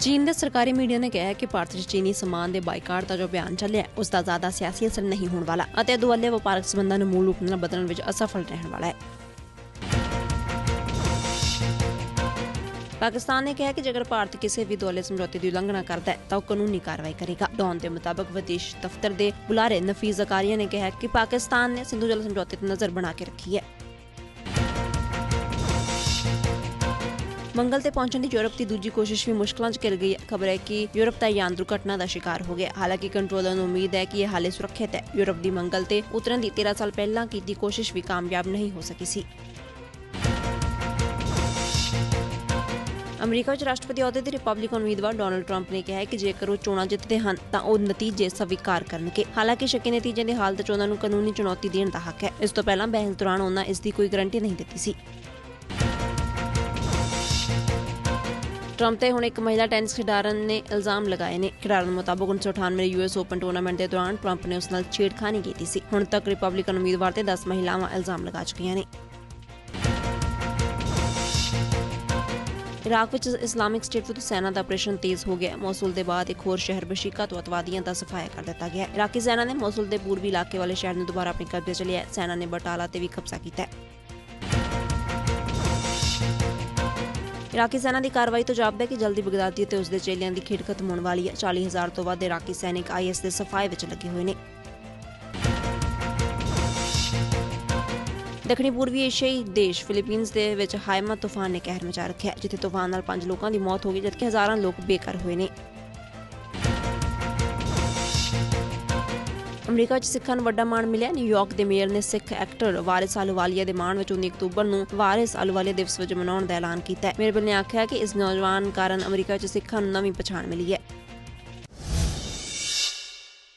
ਚੀਨ ਦੇ ਸਰਕਾਰੀ ਮੀਡੀਆ ਨੇ ਕਿਹਾ ਹੈ ਕਿ ਭਾਰਤ 'ਚ ਚੀਨੀ ਸਮਾਨ ਦੇ ਬਾਈਕਾਟ ਦਾ ਜੋ ਬਿਆਨ ਚੱਲਿਆ ਹੈ, ਉਸ ਦਾ ਜ਼ਿਆਦਾ ਸਿਆਸੀ ਅਸਰ ਨਹੀਂ ਹੋਣ ਵਾਲਾ ਅਤੇ ਦੁਆਲੇ ਵਪਾਰਕ ਸਬੰਧਾਂ ਨੂੰ ਮੂਲ ਰੂਪ ਨਾਲ ਬਦਲਣ ਵਿੱਚ ਅਸਫਲ ਰਹਿਣ ਵਾਲਾ ਹੈ। ਪਾਕਿਸਤਾਨ ਨੇ ਕਿਹਾ ਕਿ ਜੇਕਰ ਭਾਰਤ ਕਿਸੇ ਵੀ ਦੁਆਲੇ ਸਮਝੌਤੇ ਦੀ ਉਲੰਘਣਾ ਕਰਦਾ ਹੈ ਤਾਂ ਉਹ ਕਾਨੂੰਨੀ ਕਾਰਵਾਈ ਕਰੇਗਾ। ਡੌਨ ਦੇ ਮੁਤਾਬਕ ਵਿਦੇਸ਼ ਦਫ਼ਤਰ ਦੇ ਬੁਲਾਰੇ ਨਫੀਜ਼ ਜ਼ਕਾਰੀਆ ਨੇ ਕਿਹਾ ਕਿ ਪਾਕਿਸਤਾਨ ਨੇ ਸਿੰਧੂ ਜਲ ਸਮਝੌਤੇ ਤੇ ਨਜ਼ਰ ਬਣਾ ਕੇ ਰੱਖੀ ਹੈ। ਮੰਗਲ ਤੇ ਪਹੁੰਚਣ ਦੀ ਯੂਰਪ ਦੀ ਦੂਜੀ ਕੋਸ਼ਿਸ਼ ਵੀ ਮੁਸ਼ਕਲਾਂ 'ਚ ਘਿਰ ਗਈ। ਖਬਰ ਹੈ ਕਿ ਯੂਰਪ ਦਾ ਯਾਨ ਦੁਰਘਟਨਾ ਦਾ ਸ਼ਿਕਾਰ ਹੋ ਗਿਆ। ਹਾਲਾਂਕਿ ਕੰਟਰੋਲਰ ਨੂੰ ਉਮੀਦ ਹੈ ਕਿ ਇਹ ਹਾਲੇ ਸੁਰੱਖਿਅਤ ਹੈ। ਯੂਰਪ ਦੀ ਮੰਗਲ ਤੇ ਉਤਰਨ ਦੀ 13 ਸਾਲ ਪਹਿਲਾਂ ਕੀਤੀ ਕੋਸ਼ਿਸ਼ ਵੀ ਕਾਮਯਾਬ ਨਹੀਂ ਹੋ ਸਕੀ ਸੀ। ਅਮਰੀਕਾ ਵਿੱਚ ਰਾਸ਼ਟਰਪਤੀ ਅਹੁਦੇ ਦੇ ਰਿਪਬਲਿਕਨ ਉਮੀਦਵਾਰ ਡੋਨਲਡ ਟਰੰਪ ਨੇ ਕਿਹਾ ਹੈ ਕਿ ਜੇਕਰ ਉਹ ਚੋਣਾਂ ਜਿੱਤਦੇ ਹਨ, ਤਾਂ ਉਹ ਨਤੀਜੇ ਸਵੀਕਾਰ ਕਰਨਗੇ। ਹਾਲਾਂਕਿ ਸ਼ੱਕੀ ਨਤੀਜੇ ਦੇ ਹਾਲਤ 'ਚ ਉਹਨਾਂ ਨੂੰ ਕਾਨੂੰਨੀ ਚੁਣੌਤੀ ਦੇਣ ਦਾ ਹੱਕ ਹੈ। ਇਸ ਤੋਂ ਪਹਿਲਾਂ ਬਹਿਸ ਦੌਰਾਨ ਉਹਨਾਂ ਇਸ ਦੀ ਕੋਈ ਗਰੰਟੀ ਨਹੀਂ ਦਿੱਤੀ ਸੀ। ਟਰੰਪ ਤੇ ਹੁਣ ਇੱਕ ਮਹਿਲਾ ਟੈਨਿਸ ਖਿਡਾਰਨ ਨੇ ਇਲਜ਼ਾਮ ਲਗਾਏ ਨੇ। ਖਿਡਾਰਨ ਮੁਤਾਬਕ 1998 ਯੂਐਸ ਓਪਨ ਟੂਰਨਾਮੈਂਟ ਦੇ ਦੌਰਾਨ ਟਰੰਪ ਨੇ ਉਸ ਨਾਲ ਛੇੜਖਾਨੀ ਕੀਤੀ ਸੀ। ਹੁਣ ਤੱਕ ਰਿਪਬਲਿਕਨ ਉਮੀਦਵਾਰ ਤੇ 10 ਮਹਿਲਾਵਾਂ ਇਲਜ਼ਾਮ ਲਗਾ ਚੁੱਕੀਆਂ ਨੇ। ਇਰਾਕ ਵਿੱਚ ਇਸਲਾਮਿਕ ਸਟੇਟ ਵਿਰੁੱਧ ਸੈਨਾ ਦਾ ਆਪਰੇਸ਼ਨ ਤੇਜ਼ ਹੋ ਗਿਆ। ਮੌਸੂਲ ਦੇ ਬਾਅਦ ਇੱਕ ਹੋਰ ਸ਼ਹਿਰ ਬਸ਼ੀਕਾ ਤੋਂ ਅਤਵਾਦੀਆਂ ਦਾ ਸਫਾਇਆ ਕਰ ਦਿੱਤਾ ਗਿਆ। ਇਰਾਕੀ ਸੈਨਾ ਨੇ ਮੌਸੂਲ ਦੇ ਪੂਰਬੀ ਇਲਾਕੇ ਵਾਲੇ ਸ਼ਹਿਰ ਨੂੰ ਦੁਬਾਰਾ ਆਪਣੇ ਕਬਜ਼ੇ 'ਚ ਲਿਆ ਸੈਨਾ ਨੇ ਬਟਾਲਾ ਤੇ ਵੀ ਕਬਜ਼ਾ ਕੀਤਾ ਹੈ। ਇਰਾਕੀ ਸੈਨਾ ਦੀ ਕਾਰਵਾਈ ਤੋਂ ਜਾਪਦਾ ਹੈ ਕਿ ਜਲਦੀ ਬਗਦਾਦੀ ਅਤੇ ਉਸ ਦੇ ਚੇਲਿਆਂ ਦੀ ਖੇਡ ਖਤਮ ਹੋਣ ਵਾਲੀ ਹੈ। 40000 ਤੋਂ ਵੱਧ ਇਰਾਕੀ ਸੈਨਿਕ ਆਈਐਸ ਦੇ ਸਫਾਏ ਵਿੱਚ ਲੱਗੇ ਹੋਏ ਨੇ। ਦੱਖਣੀ ਪੂਰਬੀ ਏਸ਼ੀਆਈ ਦੇਸ਼ ਫਿਲੀਪੀਨਸ ਦੇ ਵਿੱਚ ਹਾਇਮਾ ਤੂਫਾਨ ਨੇ ਕਹਿਰ ਮਚਾ ਰੱਖਿਆ ਜਿੱਥੇ ਤੂਫਾਨ ਨਾਲ 5 ਲੋਕਾਂ ਦੀ ਮੌਤ ਹੋ ਗਈ, ਜਦਕਿ ਹਜ਼ਾਰਾਂ ਲੋਕ ਬੇਘਰ ਹੋਏ ਨੇ। ਅਮਰੀਕਾ ਚ ਸਿੱਖਾਂ ਨੂੰ ਵੱਡਾ ਮਾਣ ਮਿਲਿਆ। ਨਿਊਯਾਰਕ ਦੇ ਮੇਅਰ ਨੇ ਸਿੱਖ ਐਕਟਰ ਵਾਰਿਸ ਆਲੂਵਾਲੀਆ ਦੇ ਮਾਣ ਵਿੱਚ 19 ਅਕਤੂਬਰ ਨੂੰ ਵਾਰਿਸ ਆਲੂਵਾਲੀਆ ਦਿਵਸ ਵਜੋਂ ਮਨਾਉਣ ਦਾ ਐਲਾਨ ਕੀਤਾ ਹੈ। ਮੇਅਰ ਨੇ ਆਖਿਆ ਕਿ ਇਸ ਨੌਜਵਾਨ ਕਾਰਨ ਅਮਰੀਕਾ ਵਿੱਚ ਸਿੱਖਾਂ ਨੂੰ ਨਵੀਂ ਪਛਾਣ ਮਿਲੀ ਹੈ।